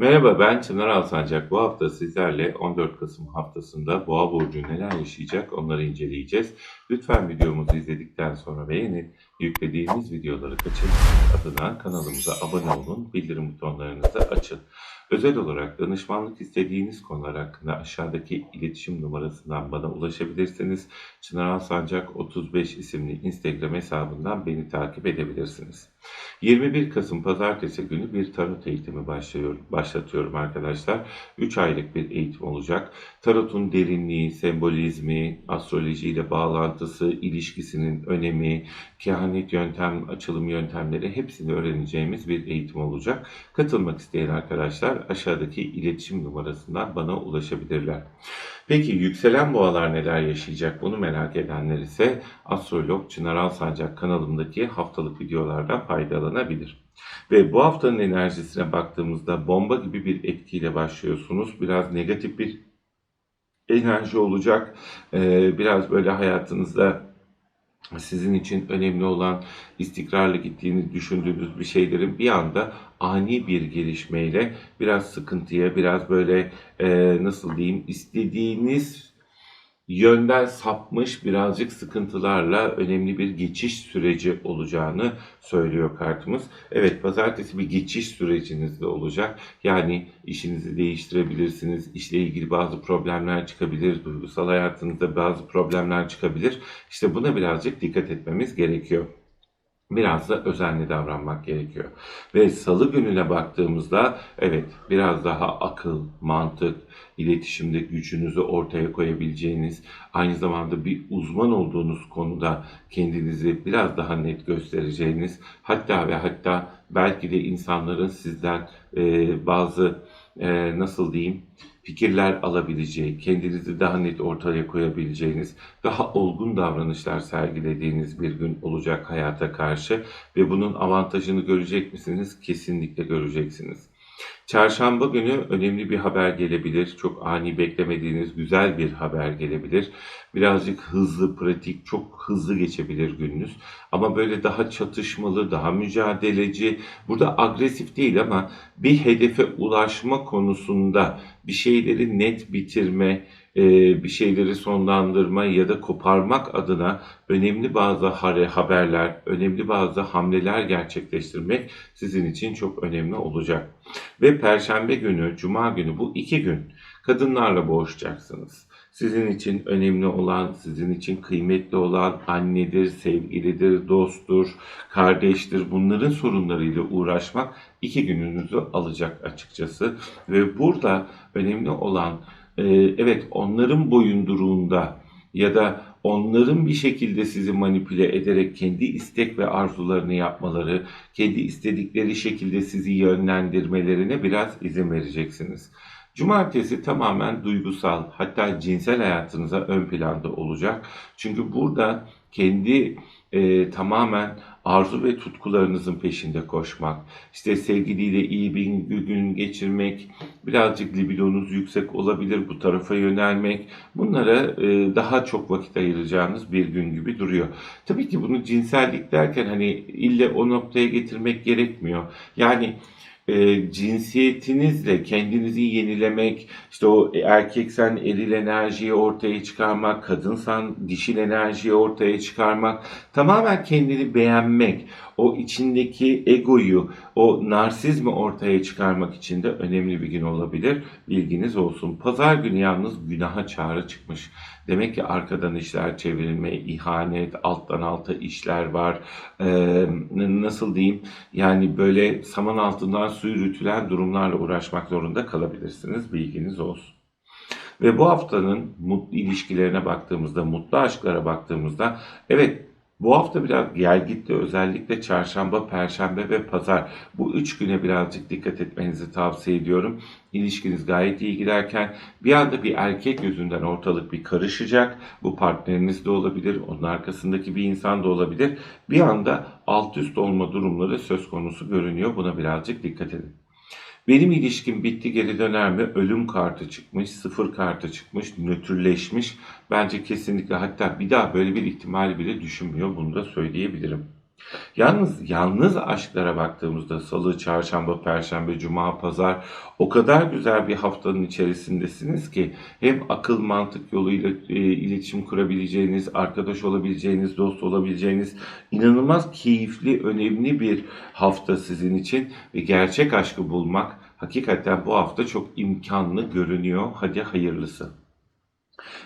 Merhaba ben Çınar Alsancak. Bu hafta sizlerle 14 Kasım haftasında Boğa Burcu neler yaşayacak onları inceleyeceğiz. Lütfen videomuzu izledikten sonra beğenin. Yüklediğimiz videoları kaçırmamak adına kanalımıza abone olun. Bildirim butonlarınızı açın. Özel olarak danışmanlık istediğiniz konular hakkında aşağıdaki iletişim numarasından bana ulaşabilirsiniz. Çınar Alsancak 35 isimli Instagram hesabından beni takip edebilirsiniz. 21 Kasım Pazartesi günü bir tarot eğitimi başlıyor, başlatıyorum arkadaşlar. 3 aylık bir eğitim olacak. Tarotun derinliği, sembolizmi, astrolojiyle bağlantısı, ilişkisinin önemi, kehanet yöntem, açılım yöntemleri hepsini öğreneceğimiz bir eğitim olacak. Katılmak isteyen arkadaşlar aşağıdaki iletişim numarasından bana ulaşabilirler. Peki yükselen boğalar neler yaşayacak bunu merak edenler ise Astrolog Çınar Alsancak kanalımdaki haftalık videolardan faydalanabilir. Ve bu haftanın enerjisine baktığımızda bomba gibi bir etkiyle başlıyorsunuz. Biraz negatif bir enerji olacak. Ee, biraz böyle hayatınızda sizin için önemli olan istikrarlı gittiğini düşündüğünüz bir şeylerin bir anda ani bir gelişmeyle biraz sıkıntıya, biraz böyle e, nasıl diyeyim istediğiniz yönden sapmış birazcık sıkıntılarla önemli bir geçiş süreci olacağını söylüyor kartımız. Evet pazartesi bir geçiş sürecinizde olacak. Yani işinizi değiştirebilirsiniz. İşle ilgili bazı problemler çıkabilir. Duygusal hayatınızda bazı problemler çıkabilir. İşte buna birazcık dikkat etmemiz gerekiyor biraz da özenli davranmak gerekiyor. Ve salı gününe baktığımızda evet biraz daha akıl, mantık, iletişimde gücünüzü ortaya koyabileceğiniz, aynı zamanda bir uzman olduğunuz konuda kendinizi biraz daha net göstereceğiniz, hatta ve hatta belki de insanların sizden e, bazı e, nasıl diyeyim fikirler alabileceği, kendinizi daha net ortaya koyabileceğiniz, daha olgun davranışlar sergilediğiniz bir gün olacak hayata karşı ve bunun avantajını görecek misiniz? Kesinlikle göreceksiniz. Çarşamba günü önemli bir haber gelebilir. Çok ani beklemediğiniz güzel bir haber gelebilir. Birazcık hızlı, pratik, çok hızlı geçebilir gününüz. Ama böyle daha çatışmalı, daha mücadeleci, burada agresif değil ama bir hedefe ulaşma konusunda bir şeyleri net bitirme, e, bir şeyleri sonlandırma ya da koparmak adına önemli bazı haberler, önemli bazı hamleler gerçekleştirmek sizin için çok önemli olacak. Ve Perşembe günü, Cuma günü bu iki gün kadınlarla boğuşacaksınız. Sizin için önemli olan, sizin için kıymetli olan annedir, sevgilidir, dosttur, kardeştir. Bunların sorunlarıyla uğraşmak iki gününüzü alacak açıkçası. Ve burada önemli olan e, evet onların boyunduruğunda ya da onların bir şekilde sizi manipüle ederek kendi istek ve arzularını yapmaları, kendi istedikleri şekilde sizi yönlendirmelerine biraz izin vereceksiniz. Cumartesi tamamen duygusal hatta cinsel hayatınıza ön planda olacak. Çünkü burada kendi e, tamamen arzu ve tutkularınızın peşinde koşmak, işte sevgiliyle iyi bir gün geçirmek, birazcık libidonuz yüksek olabilir bu tarafa yönelmek, bunlara e, daha çok vakit ayıracağınız bir gün gibi duruyor. Tabii ki bunu cinsellik derken hani ille o noktaya getirmek gerekmiyor. Yani e, cinsiyetinizle kendinizi yenilemek, işte o erkeksen eril enerjiyi ortaya çıkarmak, kadınsan dişil enerjiyi ortaya çıkarmak, tamamen kendini beğenmek, o içindeki egoyu, o narsizmi ortaya çıkarmak için de önemli bir gün olabilir. Bilginiz olsun. Pazar günü yalnız günaha çağrı çıkmış. Demek ki arkadan işler çevrilme, ihanet, alttan alta işler var. Ee, nasıl diyeyim? Yani böyle saman altından su yürütülen durumlarla uğraşmak zorunda kalabilirsiniz. Bilginiz olsun. Ve bu haftanın mutlu ilişkilerine baktığımızda, mutlu aşklara baktığımızda evet bu hafta biraz gel gitti özellikle çarşamba, perşembe ve pazar. Bu üç güne birazcık dikkat etmenizi tavsiye ediyorum. İlişkiniz gayet iyi giderken bir anda bir erkek yüzünden ortalık bir karışacak. Bu partneriniz de olabilir, onun arkasındaki bir insan da olabilir. Bir anda alt üst olma durumları söz konusu görünüyor. Buna birazcık dikkat edin. Benim ilişkim bitti geri döner mi? Ölüm kartı çıkmış, sıfır kartı çıkmış, nötrleşmiş. Bence kesinlikle hatta bir daha böyle bir ihtimal bile düşünmüyor. Bunu da söyleyebilirim. Yalnız yalnız aşklara baktığımızda salı, çarşamba, perşembe, cuma, pazar o kadar güzel bir haftanın içerisindesiniz ki hem akıl mantık yoluyla e, iletişim kurabileceğiniz, arkadaş olabileceğiniz, dost olabileceğiniz inanılmaz keyifli, önemli bir hafta sizin için ve gerçek aşkı bulmak hakikaten bu hafta çok imkanlı görünüyor. Hadi hayırlısı.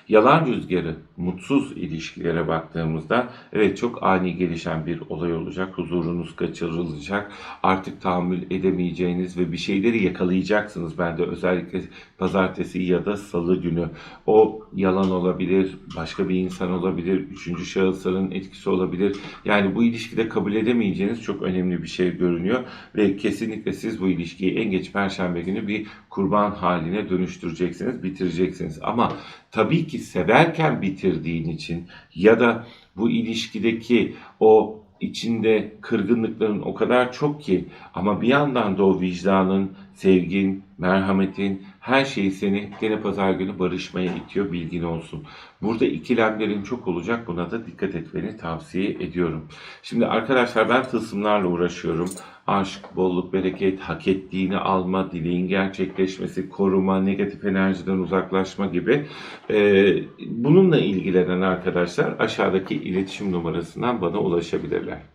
Yalan rüzgarı, mutsuz ilişkilere baktığımızda evet çok ani gelişen bir olay olacak. Huzurunuz kaçırılacak. Artık tahammül edemeyeceğiniz ve bir şeyleri yakalayacaksınız. Ben de özellikle pazartesi ya da salı günü. O yalan olabilir, başka bir insan olabilir, üçüncü şahısların etkisi olabilir. Yani bu ilişkide kabul edemeyeceğiniz çok önemli bir şey görünüyor. Ve kesinlikle siz bu ilişkiyi en geç perşembe günü bir kurban haline dönüştüreceksiniz, bitireceksiniz. Ama tabii ki severken bitirdiğin için ya da bu ilişkideki o içinde kırgınlıkların o kadar çok ki ama bir yandan da o vicdanın, sevgin, merhametin her şeyi seni gene pazar günü barışmaya itiyor bilgin olsun. Burada ikilemlerin çok olacak buna da dikkat etmeni tavsiye ediyorum. Şimdi arkadaşlar ben tılsımlarla uğraşıyorum. Aşk, bolluk, bereket, hak ettiğini alma, dileğin gerçekleşmesi, koruma, negatif enerjiden uzaklaşma gibi. Ee, bununla ilgilenen arkadaşlar aşağıdaki iletişim numarasından bana ulaşabilirler.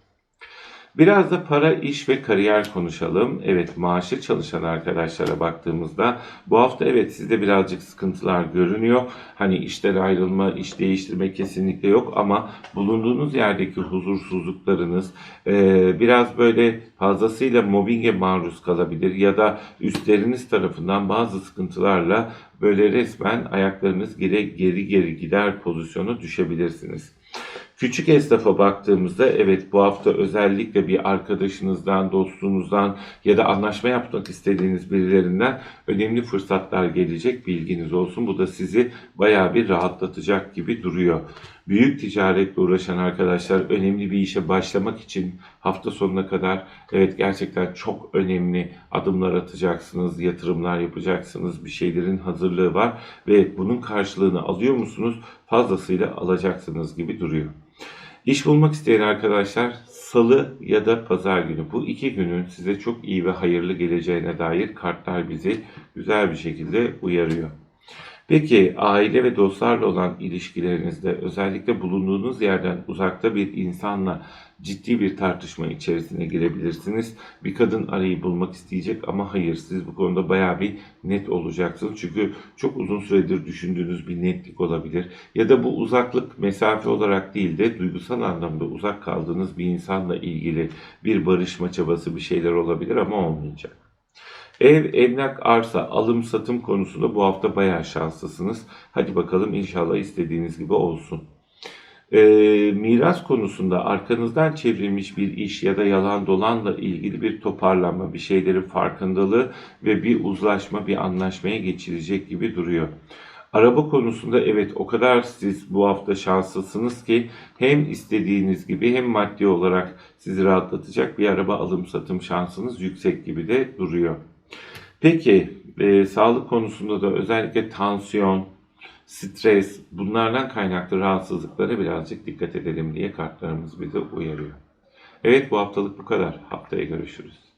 Biraz da para, iş ve kariyer konuşalım. Evet maaşı çalışan arkadaşlara baktığımızda bu hafta evet sizde birazcık sıkıntılar görünüyor. Hani işten ayrılma, iş değiştirme kesinlikle yok ama bulunduğunuz yerdeki huzursuzluklarınız e, biraz böyle fazlasıyla mobbinge maruz kalabilir ya da üstleriniz tarafından bazı sıkıntılarla böyle resmen ayaklarınız geri geri geri gider pozisyona düşebilirsiniz. Küçük esnafa baktığımızda evet bu hafta özellikle bir arkadaşınızdan, dostunuzdan ya da anlaşma yapmak istediğiniz birilerinden önemli fırsatlar gelecek bilginiz olsun. Bu da sizi bayağı bir rahatlatacak gibi duruyor. Büyük ticaretle uğraşan arkadaşlar önemli bir işe başlamak için hafta sonuna kadar evet gerçekten çok önemli adımlar atacaksınız, yatırımlar yapacaksınız, bir şeylerin hazırlığı var ve bunun karşılığını alıyor musunuz? Fazlasıyla alacaksınız gibi duruyor. İş bulmak isteyen arkadaşlar salı ya da pazar günü bu iki günün size çok iyi ve hayırlı geleceğine dair kartlar bizi güzel bir şekilde uyarıyor. Peki aile ve dostlarla olan ilişkilerinizde özellikle bulunduğunuz yerden uzakta bir insanla ciddi bir tartışma içerisine girebilirsiniz. Bir kadın arayı bulmak isteyecek ama hayır siz bu konuda bayağı bir net olacaksınız. Çünkü çok uzun süredir düşündüğünüz bir netlik olabilir. Ya da bu uzaklık mesafe olarak değil de duygusal anlamda uzak kaldığınız bir insanla ilgili bir barışma çabası bir şeyler olabilir ama olmayacak. Ev, emlak, arsa, alım, satım konusunda bu hafta bayağı şanslısınız. Hadi bakalım inşallah istediğiniz gibi olsun. Ee, miras konusunda arkanızdan çevrilmiş bir iş ya da yalan dolanla ilgili bir toparlanma, bir şeylerin farkındalığı ve bir uzlaşma, bir anlaşmaya geçilecek gibi duruyor. Araba konusunda evet o kadar siz bu hafta şanslısınız ki hem istediğiniz gibi hem maddi olarak sizi rahatlatacak bir araba alım satım şansınız yüksek gibi de duruyor. Peki e, sağlık konusunda da özellikle tansiyon, stres bunlardan kaynaklı rahatsızlıklara birazcık dikkat edelim diye kartlarımız bizi uyarıyor. Evet bu haftalık bu kadar. Haftaya görüşürüz.